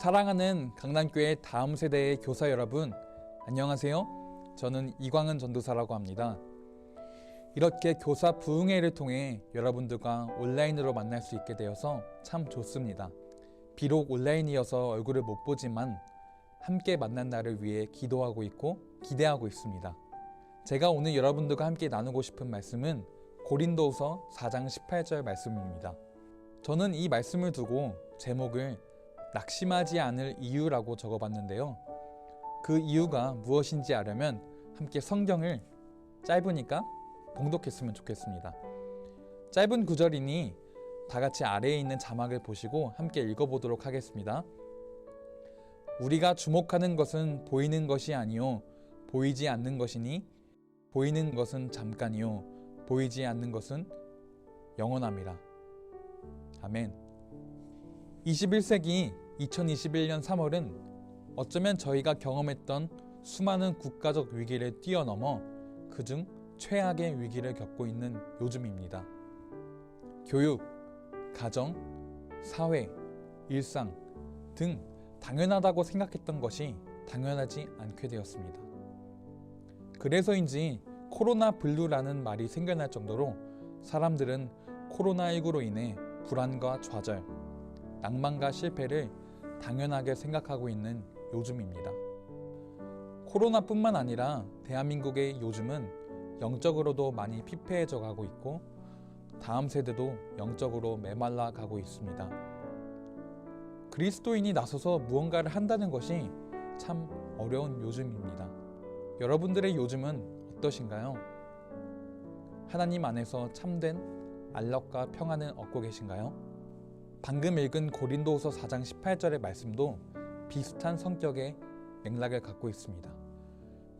사랑하는 강남교회 다음 세대의 교사 여러분, 안녕하세요. 저는 이광은 전도사라고 합니다. 이렇게 교사 부흥회를 통해 여러분들과 온라인으로 만날 수 있게 되어서 참 좋습니다. 비록 온라인이어서 얼굴을 못 보지만 함께 만난 날을 위해 기도하고 있고 기대하고 있습니다. 제가 오늘 여러분들과 함께 나누고 싶은 말씀은 고린도후서 4장 18절 말씀입니다. 저는 이 말씀을 두고 제목을 낙심하지 않을 이유라고 적어봤는데요. 그 이유가 무엇인지 알려면 함께 성경을 짧으니까 봉독했으면 좋겠습니다. 짧은 구절이니 다 같이 아래에 있는 자막을 보시고 함께 읽어보도록 하겠습니다. 우리가 주목하는 것은 보이는 것이 아니요 보이지 않는 것이니 보이는 것은 잠깐이요 보이지 않는 것은 영원함이라. 아멘. 21세기 2021년 3월은 어쩌면 저희가 경험했던 수많은 국가적 위기를 뛰어넘어 그중 최악의 위기를 겪고 있는 요즘입니다. 교육, 가정, 사회, 일상 등 당연하다고 생각했던 것이 당연하지 않게 되었습니다. 그래서인지 코로나 블루라는 말이 생겨날 정도로 사람들은 코로나19로 인해 불안과 좌절, 낭만과 실패를 당연하게 생각하고 있는 요즘입니다. 코로나뿐만 아니라 대한민국의 요즘은 영적으로도 많이 피폐해져 가고 있고 다음 세대도 영적으로 메말라 가고 있습니다. 그리스도인이 나서서 무언가를 한다는 것이 참 어려운 요즘입니다. 여러분들의 요즘은 어떠신가요? 하나님 안에서 참된 안락과 평안을 얻고 계신가요? 방금 읽은 고린도후서 4장 18절의 말씀도 비슷한 성격의 맥락을 갖고 있습니다.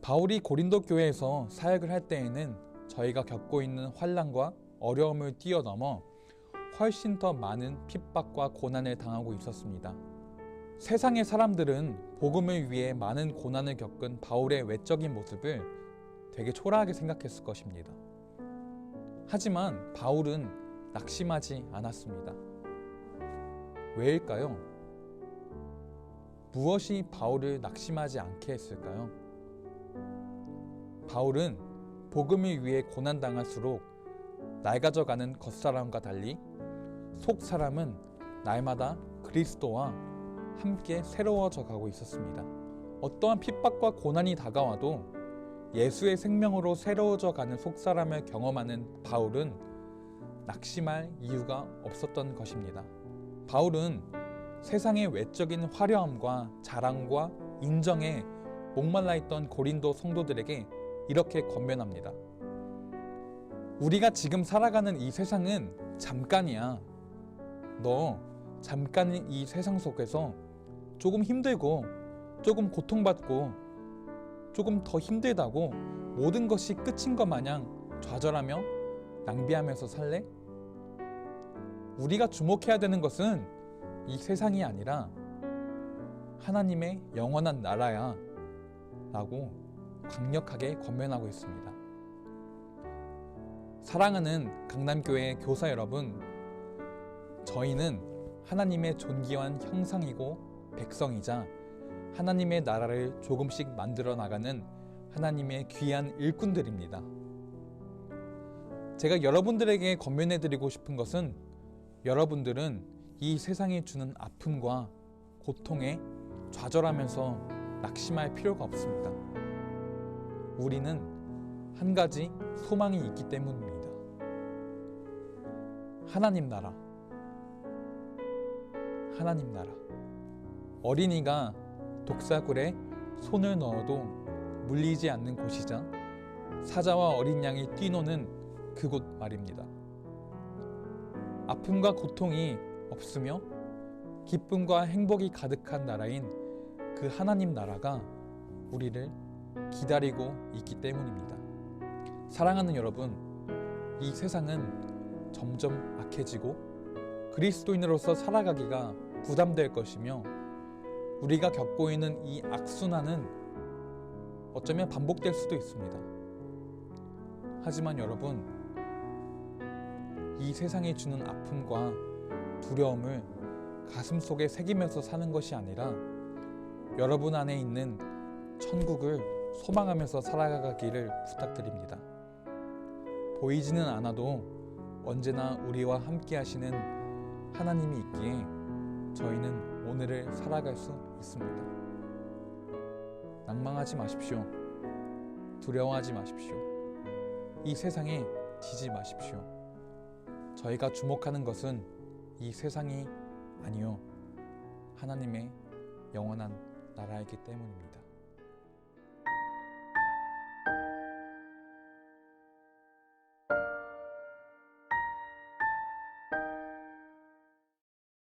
바울이 고린도 교회에서 사역을 할 때에는 저희가 겪고 있는 환란과 어려움을 뛰어넘어 훨씬 더 많은 핍박과 고난을 당하고 있었습니다. 세상의 사람들은 복음을 위해 많은 고난을 겪은 바울의 외적인 모습을 되게 초라하게 생각했을 것입니다. 하지만 바울은 낙심하지 않았습니다. 왜일까요? 무엇이 바울을 낙심하지 않게 했을까요? 바울은 복음을 위해 고난당할수록 낡아져가는 겉사람과 달리 속사람은 날마다 그리스도와 함께 새로워져 가고 있었습니다. 어떠한 핍박과 고난이 다가와도 예수의 생명으로 새로워져 가는 속사람을 경험하는 바울은 낙심할 이유가 없었던 것입니다. 바울은 세상의 외적인 화려함과 자랑과 인정에 목말라 있던 고린도 성도들에게 이렇게 권면합니다. 우리가 지금 살아가는 이 세상은 잠깐이야. 너 잠깐 이 세상 속에서 조금 힘들고 조금 고통받고 조금 더 힘들다고 모든 것이 끝인 것 마냥 좌절하며 낭비하면서 살래? 우리가 주목해야 되는 것은 이 세상이 아니라 하나님의 영원한 나라야 라고 강력하게 권면하고 있습니다. 사랑하는 강남교회 교사 여러분, 저희는 하나님의 존귀한 형상이고 백성이자 하나님의 나라를 조금씩 만들어 나가는 하나님의 귀한 일꾼들입니다. 제가 여러분들에게 권면해 드리고 싶은 것은 여러분들은 이 세상이 주는 아픔과 고통에 좌절하면서 낙심할 필요가 없습니다. 우리는 한 가지 소망이 있기 때문입니다. 하나님 나라. 하나님 나라. 어린이가 독사굴에 손을 넣어도 물리지 않는 곳이자 사자와 어린 양이 뛰노는 그곳 말입니다. 아픔과 고통이 없으며 기쁨과 행복이 가득한 나라인 그 하나님 나라가 우리를 기다리고 있기 때문입니다. 사랑하는 여러분, 이 세상은 점점 악해지고 그리스도인으로서 살아가기가 부담될 것이며 우리가 겪고 있는 이 악순환은 어쩌면 반복될 수도 있습니다. 하지만 여러분, 이 세상이 주는 아픔과 두려움을 가슴 속에 새기면서 사는 것이 아니라 여러분 안에 있는 천국을 소망하면서 살아가기를 부탁드립니다. 보이지는 않아도 언제나 우리와 함께 하시는 하나님이 있기에 저희는 오늘을 살아갈 수 있습니다. 낭망하지 마십시오. 두려워하지 마십시오. 이 세상에 지지 마십시오. 저희가 주목하는 것은 이 세상이 아니요. 하나님의 영원한 나라이기 때문입니다.